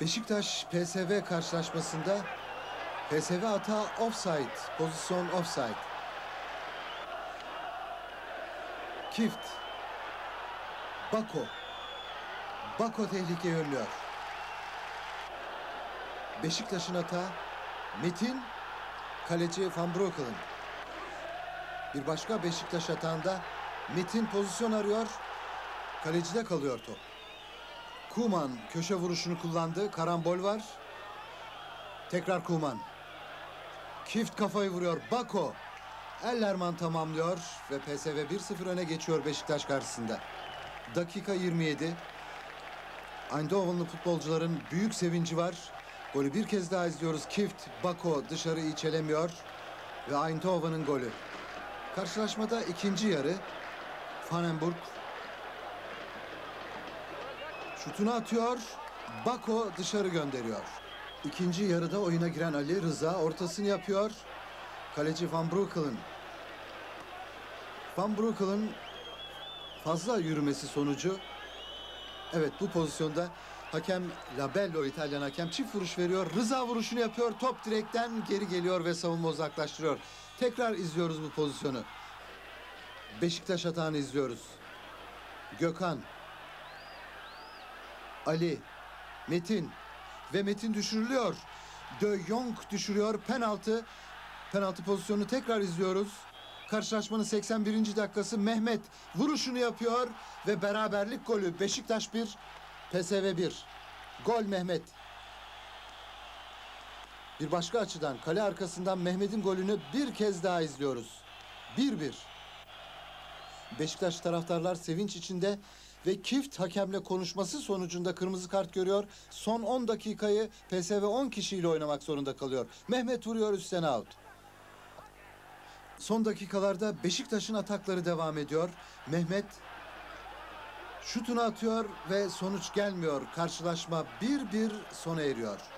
Beşiktaş PSV karşılaşmasında PSV hata offside, pozisyon offside. Kift. Bako. Bako tehlike önlüyor. Beşiktaş'ın hata Metin, kaleci Van Breukelen. Bir başka Beşiktaş hatağında Metin pozisyon arıyor. Kalecide kalıyor top. Kuman köşe vuruşunu kullandı. Karambol var. Tekrar Kuman. Kift kafayı vuruyor. Bako. Ellerman tamamlıyor ve PSV 1-0 öne geçiyor Beşiktaş karşısında. Dakika 27. Eindhoven'lı futbolcuların büyük sevinci var. Golü bir kez daha izliyoruz. Kift, Bako dışarı içelemiyor ve Eindhoven'ın golü. Karşılaşmada ikinci yarı Vandenburg şutunu atıyor. Bako dışarı gönderiyor. İkinci yarıda oyuna giren Ali Rıza ortasını yapıyor. Kaleci Van Breukelen. Van Breukelen fazla yürümesi sonucu Evet bu pozisyonda hakem Labello İtalyan hakem çift vuruş veriyor. Rıza vuruşunu yapıyor. Top direkten geri geliyor ve savunma uzaklaştırıyor. Tekrar izliyoruz bu pozisyonu. Beşiktaş hatağını izliyoruz. Gökhan. Ali. Metin. Ve Metin düşürülüyor. De Jong düşürüyor. Penaltı. Penaltı pozisyonunu tekrar izliyoruz. Karşılaşmanın 81. dakikası Mehmet vuruşunu yapıyor ve beraberlik golü Beşiktaş 1, PSV 1. Gol Mehmet. Bir başka açıdan kale arkasından Mehmet'in golünü bir kez daha izliyoruz. 1-1. Beşiktaş taraftarlar sevinç içinde ve Kift hakemle konuşması sonucunda kırmızı kart görüyor. Son 10 dakikayı PSV 10 kişiyle oynamak zorunda kalıyor. Mehmet vuruyor üstten out. Son dakikalarda Beşiktaş'ın atakları devam ediyor. Mehmet şutunu atıyor ve sonuç gelmiyor. Karşılaşma 1-1 sona eriyor.